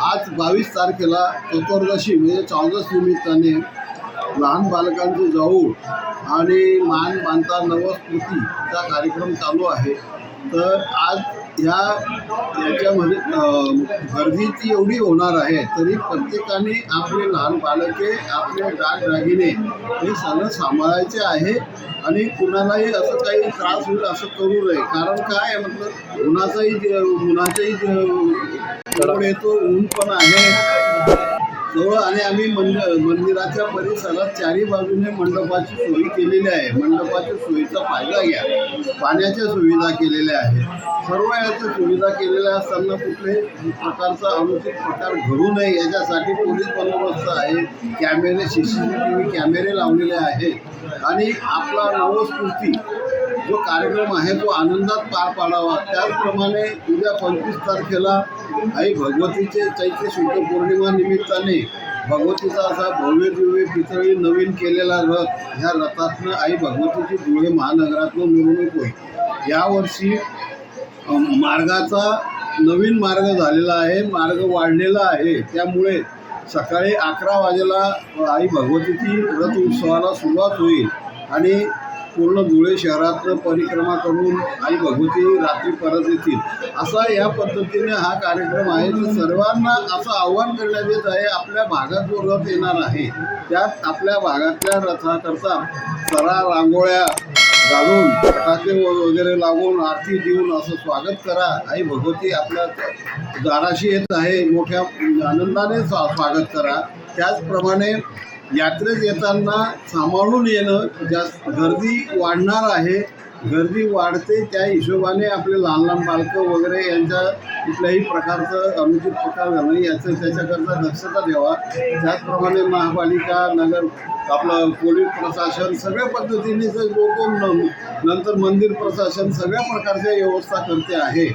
आज बावीस तारखेला चतुर्दशी म्हणजे चौदस निमित्ताने लहान बालकांचे जाऊ आणि मान बांधता नवस्मृतीचा कार्यक्रम चालू आहे. तर आज ह्या याच्यामध्ये गर्दी गर्दीची एवढी होणार आहे तरी प्रत्येकाने आपले लहान बालके आपले दागदागिने हे सगळं सांभाळायचे आहे आणि कुणालाही असं काही त्रास होईल असं करू नये. कारण काय म्हटलं उन्हाचाही जे- त्यामुळे येतो ऊन पण आहे. जवळ आणि आम्ही मंड मंदिराच्या परिसरात चारी बाजूने मंडपाची सोयी केलेली आहे. मंडपाच्या सोयीचा फायदा घ्या. पाण्याच्या सुविधा केलेल्या आहेत. सर्व याच्या सुविधा केलेल्या असताना कुठल्याही प्रकारचा अनुचित प्रकार घडू नये. याच्यासाठी पोलीस बंदोबस्त आहे. कॅमेरे सी सी टी व्ही कॅमेरे लावलेले आहेत. आणि आपला नवस्फूर्ती जो कार्यक्रम आहे तो आनंदात पार पाडावा. त्याचप्रमाणे उद्या पंचवीस तारखेला आई भगवतीचे चैत्र शुद्ध पौर्णिमा निमित्ताने भगवतीचा असा भव्य दिव्य पितळी नवीन केलेला रथ ह्या रथातनं आई भगवतीची धुळे महानगरातून मिरवणूक होईल. यावर्षी मार्गाचा नवीन मार्ग झालेला आहे मार्ग वाढलेला आहे. त्यामुळे सकाळी अकरा वाजेला आई भगवतीची रथ उत्सवाला सुरुवात होईल आणि पूर्ण धुळे शहरात परिक्रमा करून आई भगवती रात्री परत येतील. असा या पद्धतीने हा कार्यक्रम आहे. तर सर्वांना असं आव्हान करण्यात येत आहे आपल्या भागात जो रथ येणार आहे त्यात आपल्या भागातल्या रथाकरता सरा रांगोळ्या घालून फटाके वगैरे लावून आरती देऊन असं स्वागत करा. आई भगवती आपल्या दाराशी येत आहे. मोठ्या आनंदाने स्वा स्वागत करा. त्याचप्रमाणे यात्रेत येताना सांभाळून येणं जास्त गर्दी वाढणार आहे. गर्दी वाढते त्या हिशोबाने आपले लहान लहान बालकं वगैरे यांच्या कुठल्याही प्रकारचं अनुचित प्रकार झालं नाही याचं त्याच्याकरता दक्षता द्यावा. त्याचप्रमाणे महापालिका नगर आपलं पोलीस प्रशासन सगळ्या पद्धतीने लोक नंतर मंदिर प्रशासन सगळ्या प्रकारच्या व्यवस्था करते आहे.